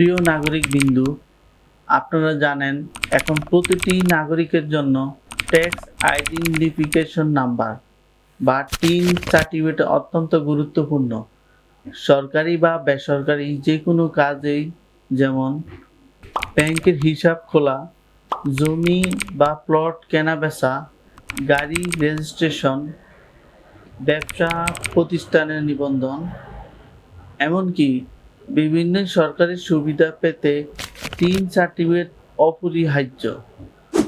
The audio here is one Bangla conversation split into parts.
প্রিয় নাগরিক বিন্দু, আপনারা জানেন এখন প্রতিটি নাগরিকের জন্য ট্যাক্স আইডেন্টিফিকেশন নাম্বার বা টিন সার্টিফিকেট অত্যন্ত গুরুত্বপূর্ণ। সরকারি বা বেসরকারি যে কোনো কাজেই যেমন ব্যাংকের হিসাব খোলা, জমি বা প্লট কেনা বেচা গাড়ি রেজিস্ট্রেশন ব্যবসা প্রতিষ্ঠানের নিবন্ধন, এমনকি বিভিন্ন সরকারি সুবিধা পেতে তিন সার্টিফিকেট অপরিহার্য।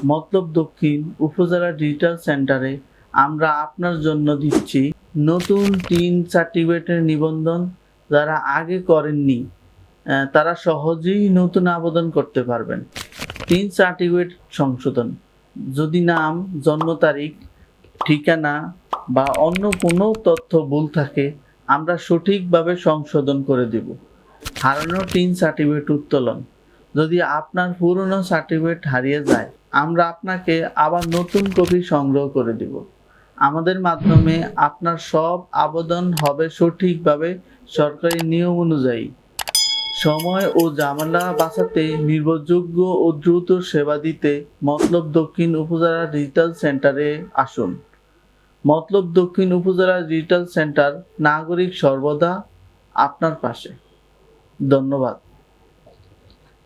মতলব দক্ষিণ উপজেলা ডিজিটাল সেন্টারে আমরা আপনার জন্য দিচ্ছি নতুন তিন সার্টিফিকেটের নিবন্ধন যারা আগে করেননি তারা সহজেই নতুন আবেদন করতে পারবেন। তিন সার্টিফিকেট সংশোধন। যদি নাম, জন্ম তারিখ, ঠিকানা বা অন্য কোনো তথ্য ভুল থাকে, আমরা সঠিকভাবে সংশোধন করে দেব। হারানো তিন সার্টিফিকেট উত্তোলন। যদি আপনার পুরনো সার্টিফিকেট হারিয়ে যায়, আমরা আপনাকে আবার নতুন কপি সংগ্রহ করে দেব। আমাদের মাধ্যমে আপনার সব আবেদন হবে সঠিকভাবে সরকারি নিয়ম অনুযায়ী। সময় ও ঝামেলা বাঁচাতে, নির্ভরযোগ্য ও দ্রুত সেবা দিতে মতলব দক্ষিণ উপজেলা ডিজিটাল সেন্টারে আসুন। মতলব দক্ষিণ উপজেলা ডিজিটাল সেন্টার নাগরিক সর্বদা আপনার পাশে। ধন্যবাদ।